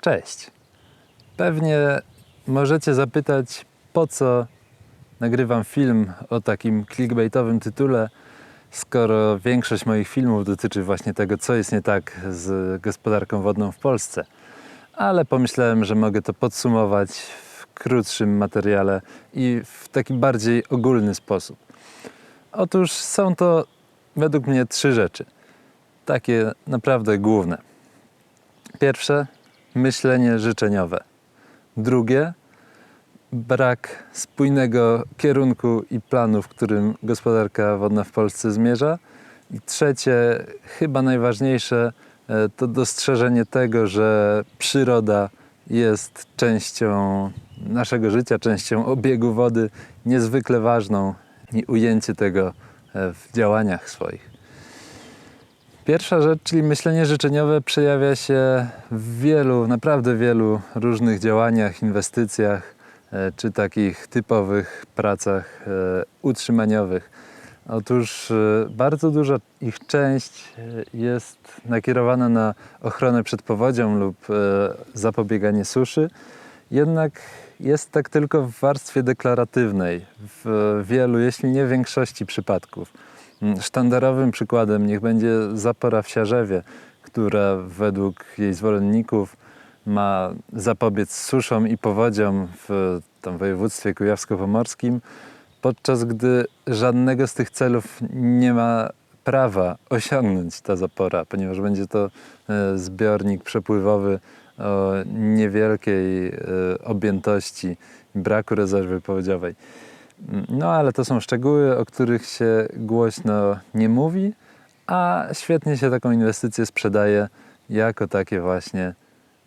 Cześć. Pewnie możecie zapytać, po co nagrywam film o takim clickbaitowym tytule, skoro większość moich filmów dotyczy właśnie tego, co jest nie tak z gospodarką wodną w Polsce. Ale pomyślałem, że mogę to podsumować w krótszym materiale i w taki bardziej ogólny sposób. Otóż są to według mnie trzy rzeczy. Takie naprawdę główne. Pierwsze myślenie życzeniowe. Drugie brak spójnego kierunku i planu, w którym gospodarka wodna w Polsce zmierza. I trzecie, chyba najważniejsze, e, to dostrzeżenie tego, że przyroda jest częścią naszego życia, częścią obiegu wody, niezwykle ważną i ujęcie tego e, w działaniach swoich. Pierwsza rzecz, czyli myślenie życzeniowe, przejawia się w wielu, naprawdę wielu różnych działaniach, inwestycjach, e, czy takich typowych pracach e, utrzymaniowych. Otóż e, bardzo duża ich część jest nakierowana na ochronę przed powodzią lub zapobieganie suszy, jednak jest tak tylko w warstwie deklaratywnej w wielu, jeśli nie większości przypadków. Mm, Sztandarowym przykładem niech będzie zapora w Siarzewie, która według jej zwolenników ma zapobiec suszom i powodziom w tam, województwie kujawsko-pomorskim, podczas gdy żadnego z tych celów nie ma prawa osiągnąć ta zapora, ponieważ będzie to e, zbiornik przepływowy o niewielkiej e, objętości braku rezerwy powodziowej. No ale to są szczegóły, o których się głośno nie mówi, a świetnie się taką inwestycję sprzedaje jako takie właśnie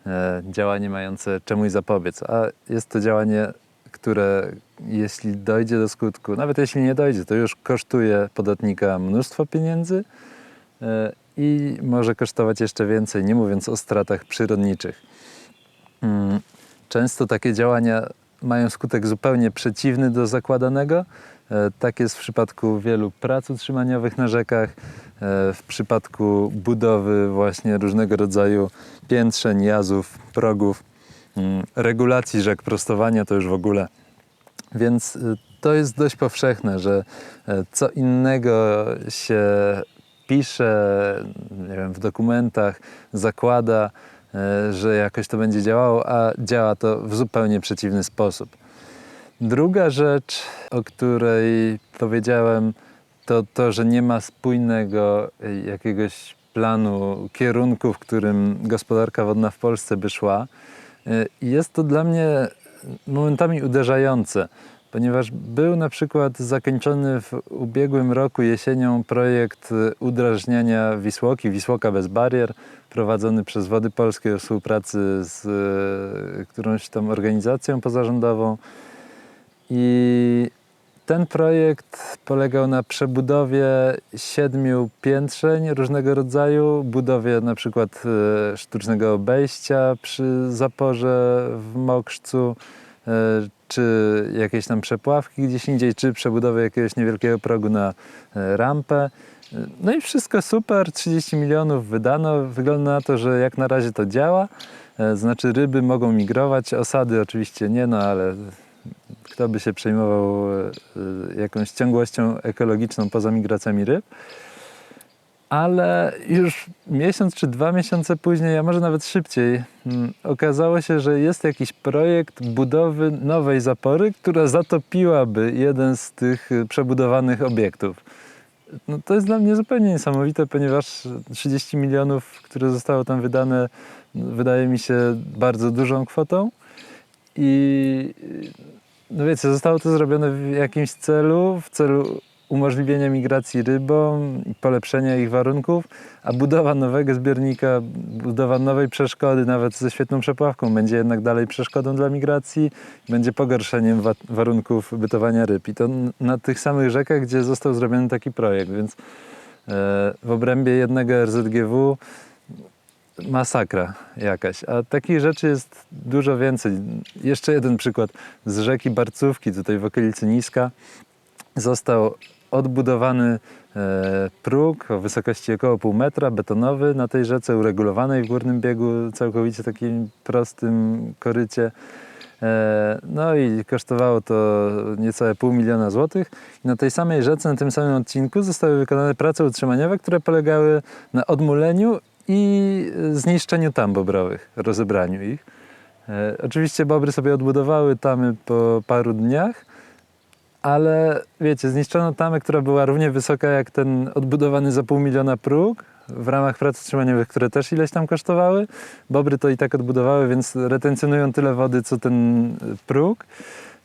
e, działanie mające czemuś zapobiec. A jest to działanie, które jeśli dojdzie do skutku, nawet jeśli nie dojdzie, to już kosztuje podatnika mnóstwo pieniędzy e, i może kosztować jeszcze więcej, nie mówiąc o stratach przyrodniczych. Mm, Często takie działania mają skutek zupełnie przeciwny do zakładanego. E, Tak jest w przypadku wielu prac utrzymaniowych na rzekach, e, w przypadku budowy właśnie różnego rodzaju piętrzeń, jazów, progów, mm, regulacji rzek, prostowania to już w ogóle. Więc y, to jest dość powszechne, że e, co innego się pisze nie wiem, w dokumentach, zakłada, e, że jakoś to będzie działało, a działa to w zupełnie przeciwny sposób. Druga rzecz, o której powiedziałem, to to, że nie ma spójnego e, jakiegoś planu, kierunku, w którym gospodarka wodna w Polsce by szła. E, Jest to dla mnie momentami uderzające, ponieważ był na przykład zakończony w ubiegłym roku jesienią projekt udrażniania Wisłoki, Wisłoka bez barier, prowadzony przez Wody Polskie w współpracy z e, którąś tam organizacją pozarządową. I ten projekt polegał na przebudowie siedmiu piętrzeń różnego rodzaju, budowie na przykład e, sztucznego obejścia przy zaporze w Mokrzcu, e, czy jakiejś tam przepławki gdzieś indziej, czy przebudowy jakiegoś niewielkiego progu na e, rampę. E, No i wszystko super, 30 milionów wydano. Wygląda na to, że jak na razie to działa. E, Znaczy ryby mogą migrować, osady oczywiście nie, no ale kto by się przejmował jakąś ciągłością ekologiczną poza migracjami ryb. Ale już miesiąc czy dwa miesiące później, a może nawet szybciej, mm, okazało się, że jest jakiś projekt budowy nowej zapory, która zatopiłaby jeden z tych y, przebudowanych obiektów. No to jest dla mnie zupełnie niesamowite, ponieważ 30 milionów, które zostało tam wydane, wydaje mi się bardzo dużą kwotą. I no wiecie, zostało to zrobione w jakimś celu, w celu umożliwienia migracji rybom i polepszenia ich warunków, a budowa nowego zbiornika, budowa nowej przeszkody, nawet ze świetną przepławką, będzie jednak dalej przeszkodą dla migracji, będzie pogorszeniem wa- warunków bytowania ryb. I to na tych samych rzekach, gdzie został zrobiony taki projekt, więc e, w obrębie jednego RZGW masakra jakaś. A takich rzeczy jest dużo więcej. Jeszcze jeden przykład z rzeki Barcówki, tutaj w okolicy Niska. Został odbudowany e, próg o wysokości około pół metra, betonowy na tej rzece, uregulowanej w górnym biegu, całkowicie takim prostym korycie. E, No i kosztowało to niecałe pół miliona złotych. Na tej samej rzece, na tym samym odcinku zostały wykonane prace utrzymaniowe, które polegały na odmuleniu i zniszczeniu tam bobrowych, rozebraniu ich. E, Oczywiście bobry sobie odbudowały tamy po paru dniach, ale wiecie, zniszczono tamę, która była równie wysoka jak ten odbudowany za pół miliona próg w ramach prac utrzymaniowych, które też ileś tam kosztowały. Bobry to i tak odbudowały, więc retencjonują tyle wody, co ten próg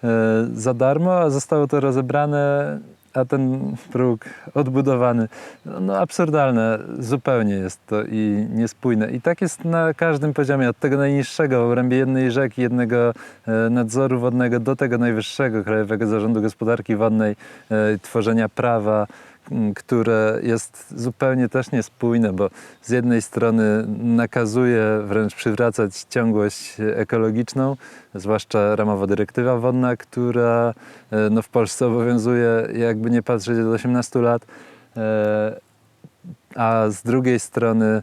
e, za darmo, a zostało to rozebrane, a ten próg odbudowany. No, absurdalne zupełnie jest to i niespójne. I tak jest na każdym poziomie, od tego najniższego w obrębie jednej rzeki, jednego e, nadzoru wodnego do tego najwyższego Krajowego Zarządu Gospodarki Wodnej, e, tworzenia prawa, które jest zupełnie też niespójne, bo z jednej strony nakazuje wręcz przywracać ciągłość ekologiczną, zwłaszcza ramowa dyrektywa wodna, która e, no, w Polsce obowiązuje jakby nie patrzeć od 18 lat, e, a z drugiej strony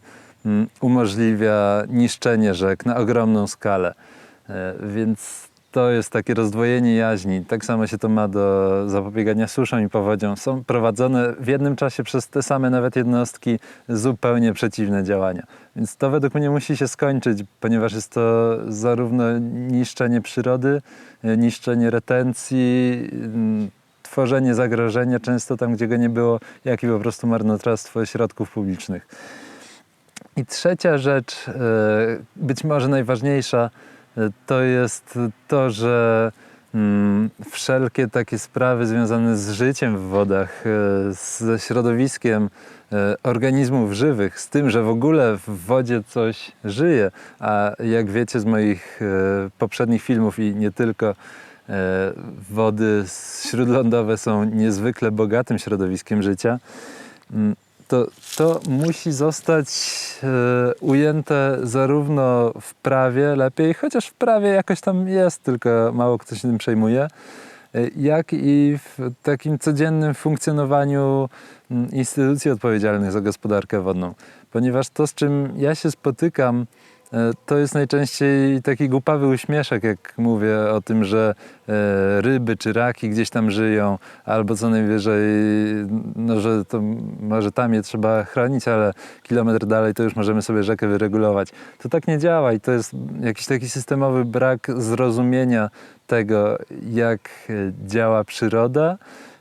umożliwia niszczenie rzek na ogromną skalę. E, Więc to jest takie rozdwojenie jaźni. Tak samo się to ma do zapobiegania suszom i powodziom. Są prowadzone w jednym czasie przez te same nawet jednostki zupełnie przeciwne działania. Więc to według mnie musi się skończyć, ponieważ jest to zarówno niszczenie przyrody, e, niszczenie retencji, mm, tworzenie zagrożenia często tam, gdzie go nie było, jak i po prostu marnotrawstwo środków publicznych. I trzecia rzecz, e, być może najważniejsza, to jest to, że mm, wszelkie takie sprawy związane z życiem w wodach, e, ze środowiskiem e, organizmów żywych, z tym, że w ogóle w wodzie coś żyje, a jak wiecie z moich e, poprzednich filmów i nie tylko, wody śródlądowe są niezwykle bogatym środowiskiem życia, mm, to, to musi zostać e, ujęte zarówno w prawie lepiej, chociaż w prawie jakoś tam jest, tylko mało kto się tym przejmuje, e, jak i w takim codziennym funkcjonowaniu instytucji odpowiedzialnych za gospodarkę wodną. Ponieważ to, z czym ja się spotykam, to jest najczęściej taki głupawy uśmieszek, jak mówię o tym, że e, ryby czy raki gdzieś tam żyją, albo co najwyżej, no, że to może tam je trzeba chronić, ale kilometr dalej to już możemy sobie rzekę wyregulować. To tak nie działa i to jest jakiś taki systemowy brak zrozumienia tego, jak e, działa przyroda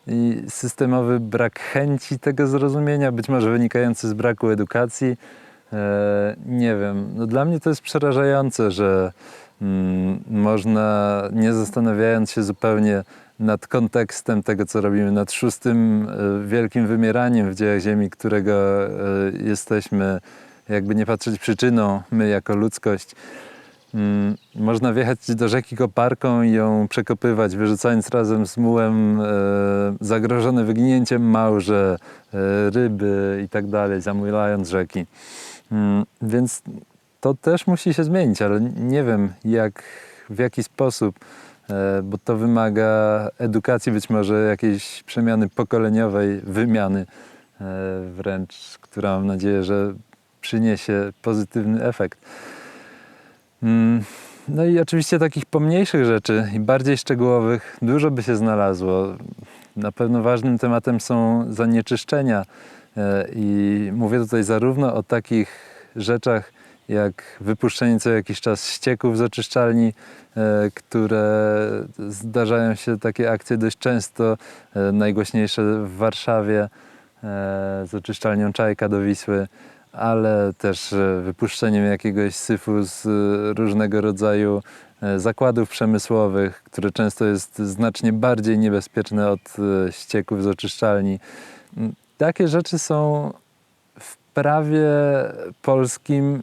i systemowy brak chęci tego zrozumienia, być może wynikający z braku edukacji. E, nie wiem, no dla mnie to jest przerażające, że mm, można, nie zastanawiając się zupełnie nad kontekstem tego, co robimy, nad szóstym e, wielkim wymieraniem w dziejach Ziemi, którego e, jesteśmy, jakby nie patrzeć przyczyną, my jako ludzkość, Mm, Można wjechać do rzeki koparką i ją przekopywać, wyrzucając razem z mułem e, zagrożone wyginięciem małże, e, ryby i tak dalej, zamulając rzeki. Mm, Więc to też musi się zmienić, ale nie wiem jak, w jaki sposób, e, bo to wymaga edukacji, być może jakiejś przemiany pokoleniowej, wymiany e, wręcz, która mam nadzieję, że przyniesie pozytywny efekt. Mm, No i oczywiście takich pomniejszych rzeczy i bardziej szczegółowych dużo by się znalazło. Na pewno ważnym tematem są zanieczyszczenia i mówię tutaj zarówno o takich rzeczach jak wypuszczenie co jakiś czas ścieków z oczyszczalni, e, które zdarzają się takie akcje dość często, e, najgłośniejsze w Warszawie e, z oczyszczalnią Czajka do Wisły ale też e, wypuszczeniem jakiegoś syfu z e, różnego rodzaju e, zakładów przemysłowych, które często jest znacznie bardziej niebezpieczne od e, ścieków z oczyszczalni. Takie rzeczy są w prawie polskim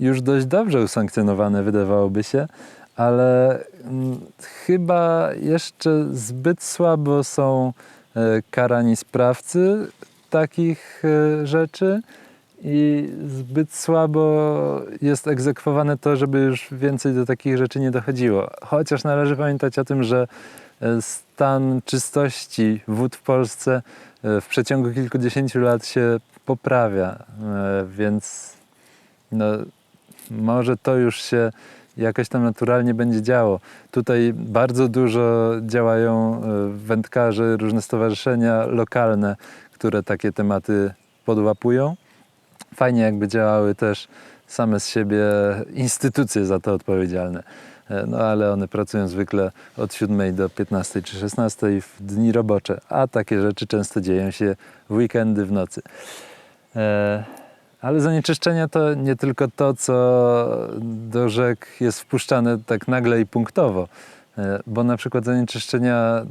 już dość dobrze usankcjonowane, wydawałoby się, ale mm, chyba jeszcze zbyt słabo są e, karani sprawcy takich e, rzeczy i zbyt słabo jest egzekwowane to, żeby już więcej do takich rzeczy nie dochodziło. Chociaż należy pamiętać o tym, że e, stan czystości wód w Polsce w przeciągu kilkudziesięciu lat się poprawia, e, więc no, może to już się jakoś tam naturalnie będzie działo. Tutaj bardzo dużo działają e, wędkarze, różne stowarzyszenia lokalne, które takie tematy podłapują. Fajnie jakby działały też same z siebie instytucje za to odpowiedzialne. E, No ale one pracują zwykle od 7 do 15 czy 16 w dni robocze, a takie rzeczy często dzieją się w weekendy w nocy. E, ale zanieczyszczenia to nie tylko to, co do rzek jest wpuszczane tak nagle i punktowo, e, bo na przykład zanieczyszczenia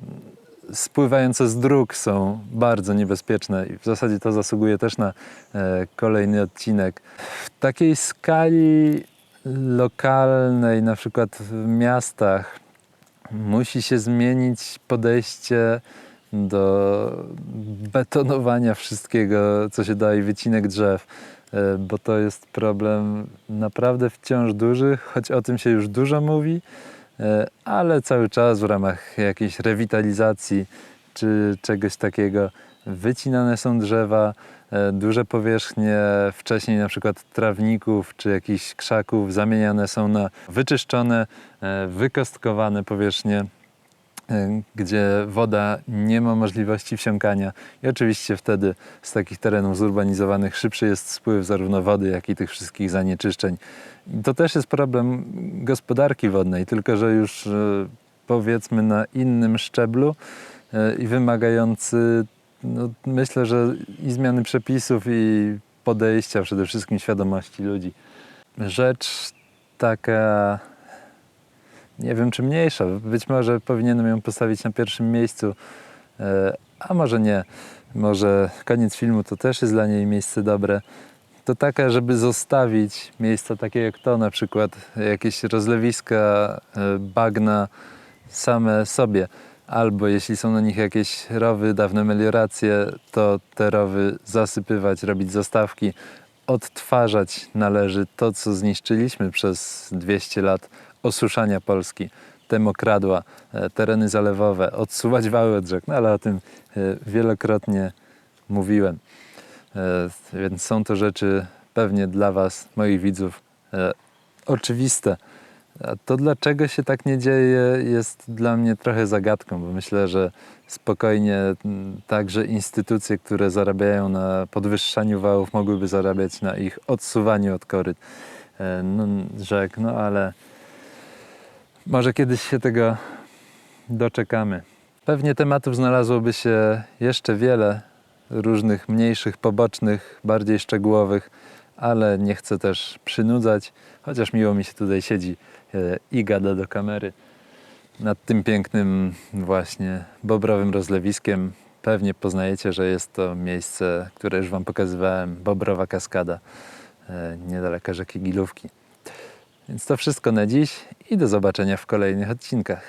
spływające z dróg są bardzo niebezpieczne i w zasadzie to zasługuje też na kolejny odcinek. W takiej skali lokalnej, na przykład w miastach, musi się zmienić podejście do betonowania wszystkiego, co się da i wycinek drzew, e, bo to jest problem naprawdę wciąż duży, choć o tym się już dużo mówi, e, ale cały czas w ramach jakiejś rewitalizacji czy czegoś takiego wycinane są drzewa, e, duże powierzchnie wcześniej na przykład trawników czy jakichś krzaków zamieniane są na wyczyszczone, e, wykostkowane powierzchnie e, gdzie woda nie ma możliwości wsiąkania i oczywiście wtedy z takich terenów zurbanizowanych szybszy jest spływ zarówno wody, jak i tych wszystkich zanieczyszczeń. To też jest problem gospodarki wodnej, tylko że już powiedzmy na innym szczeblu i wymagający no, myślę, że i zmiany przepisów i podejścia, przede wszystkim świadomości ludzi. Rzecz taka nie wiem czy mniejsza, być może powinienem ją postawić na pierwszym miejscu, e, a może nie. Może koniec filmu to też jest dla niej miejsce dobre. To taka, żeby zostawić miejsca takie jak to, na przykład jakieś rozlewiska, e, bagna same sobie. Albo jeśli są na nich jakieś rowy, dawne melioracje, to te rowy zasypywać, robić zastawki, odtwarzać należy to, co zniszczyliśmy przez 200 lat osuszania Polski, te mokradła, e, tereny zalewowe, odsuwać wały od rzek, no ale o tym e, wielokrotnie mówiłem. E, Więc są to rzeczy pewnie dla Was, moich widzów, oczywiste. A to dlaczego się tak nie dzieje jest dla mnie trochę zagadką, bo myślę, że spokojnie także instytucje, które zarabiają na podwyższaniu wałów, mogłyby zarabiać na ich odsuwaniu od koryt e, no, rzek, no ale może kiedyś się tego doczekamy. Pewnie tematów znalazłoby się jeszcze wiele, różnych mniejszych, pobocznych, bardziej szczegółowych, ale nie chcę też przynudzać, chociaż miło mi się tutaj siedzi e, i gada do kamery nad tym pięknym właśnie bobrowym rozlewiskiem. Pewnie poznajecie, że jest to miejsce, które już Wam pokazywałem, Bobrowa Kaskada, e, niedaleko rzeki Gilówki. Więc to wszystko na dziś i do zobaczenia w kolejnych odcinkach.